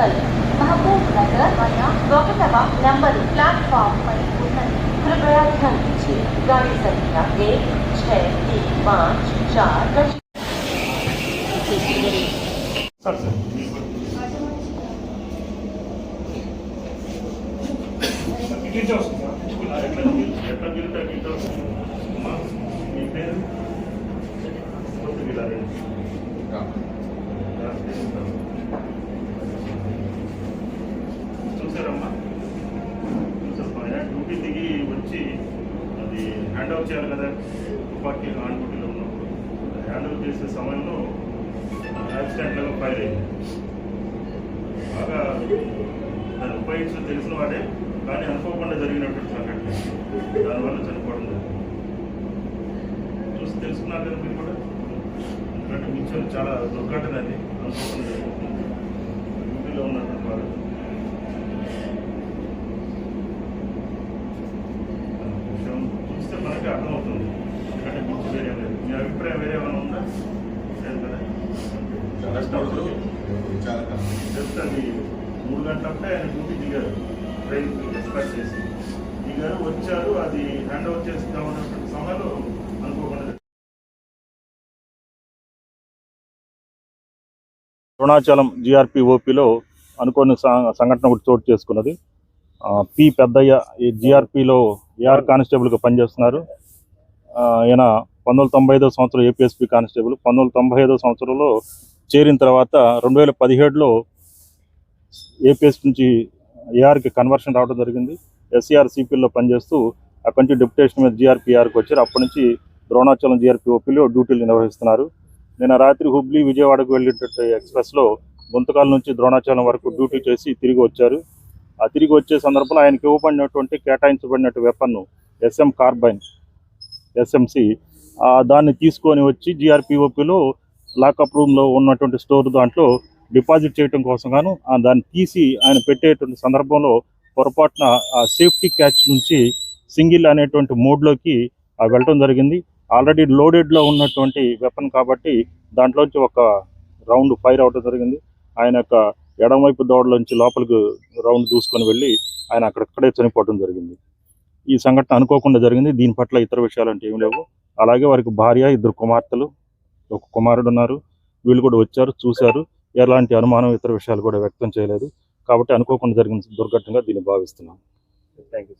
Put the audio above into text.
Circle महबूब नगर वया Lok Sabha number platform पर कृपया ध्यान दीजिए गाड़ी संख्या एक छः तीन पाँच चार హ్యాండ్ ఓవర్ చేయాలి కదా. తుపాకీ ఆన్ డ్యూటీలో ఉన్నప్పుడు హ్యాండ్ ఓవర్ చేసే సమయంలో యాక్సిడెంట్గా ఫైర్ అయింది. బాగా దాన్ని ఉపయోగించడం తెలిసిన వాడే కానీ అనుకోకుండా జరిగినటువంటి సంఘటన. దానివల్ల చనిపోవడం జరిగింది. చూసి తెలుసుకున్నారు కదా మీరు కూడా? ఎందుకంటే మించిన చాలా దుర్ఘటన అది. అనుకోకుండా జరిగింది. డ్యూటీలో ఉన్నటువంటి వాళ్ళు. కలెక్టర్లు విచారకరం జస్ట్ అది మూడు గంటలప్పుడే ఆయన డ్యూటీ దిగారు. ట్రైన్ ఎక్స్పెక్ట్ చేసి. దిగారు వచ్చారు అది హ్యాండ్ ఓవర్ చేస్తాం అన్నటువంటి సమయంలో అనుకోకుండా అరుణాచలం జిఆర్పి ఓపీలో అనుకోని సంఘటన ఒకటి చోటు చేసుకున్నది. పి పెద్దయ్య ఈ జిఆర్పిలో ఏఆర్ కానిస్టేబుల్గా పనిచేస్తున్నారు. ఈయన పంతొమ్మిది వందల తొంభై ఐదో సంవత్సరం ఏపీఎస్పీ కానిస్టేబుల్. పంతొమ్మిది వందల తొంభై ఐదో సంవత్సరంలో చేరిన తర్వాత రెండు వేల పదిహేడులో ఏపీఎస్ నుంచి ఏఆర్కి కన్వర్షన్ రావడం జరిగింది. ఎస్సీఆర్ సిపిలో పనిచేస్తూ అక్కడి నుంచి డిప్యుటేషన్ మీద జీఆర్పీఆర్కి వచ్చారు. అప్పటి నుంచి ద్రోణాచలం జీఆర్పీ ఓపీలో డ్యూటీలు నిర్వహిస్తున్నారు. నిన్న రాత్రి హుబ్లీ విజయవాడకు వెళ్ళేటట్టు ఎక్స్ప్రెస్లో గుంతకాల నుంచి ద్రోణాచలం వరకు డ్యూటీ చేసి తిరిగి వచ్చారు. ఆ తిరిగి వచ్చే సందర్భంలో ఆయనకి ఇవ్వబడినటువంటి కేటాయించబడినట్టు వెపన్ ఎస్ఎం కార్బైన్ ఎస్ఎంసి దాన్ని తీసుకొని వచ్చి జిఆర్పిఓపిలో లాకప్ రూమ్లో ఉన్నటువంటి స్టోర్ దాంట్లో డిపాజిట్ చేయడం కోసం గాను దాన్ని తీసి ఆయన పెట్టేటువంటి సందర్భంలో పొరపాటున ఆ సేఫ్టీ క్యాచ్ నుంచి సింగిల్ అనేటువంటి మోడ్లోకి వెళ్ళటం జరిగింది. ఆల్రెడీ లోడెడ్లో ఉన్నటువంటి వెపన్ కాబట్టి దాంట్లోంచి ఒక రౌండ్ ఫైర్ అవడం జరిగింది. ఆయన యొక్క ఎడమవైపు దోడలోంచి లోపలికి రౌండ్ దూసుకొని వెళ్ళి ఆయన అక్కడక్కడే చనిపోవడం జరిగింది. ఈ సంఘటన అనుకోకుండా జరిగింది. దీని పట్ల ఇతర విషయాలు అంటే ఏమి లేవు. అలాగే వారికి భార్య ఇద్దరు కుమార్తెలు ఒక కుమారుడు ఉన్నారు. వీళ్ళు కూడా వచ్చారు చూశారు. ఎలాంటి అనుమానం ఇతర విషయాలు కూడా వ్యక్తం చేయలేదు. కాబట్టి అనుకోకుండా జరిగిన దుర్ఘటనగా దీన్ని భావిస్తున్నాం. Thank you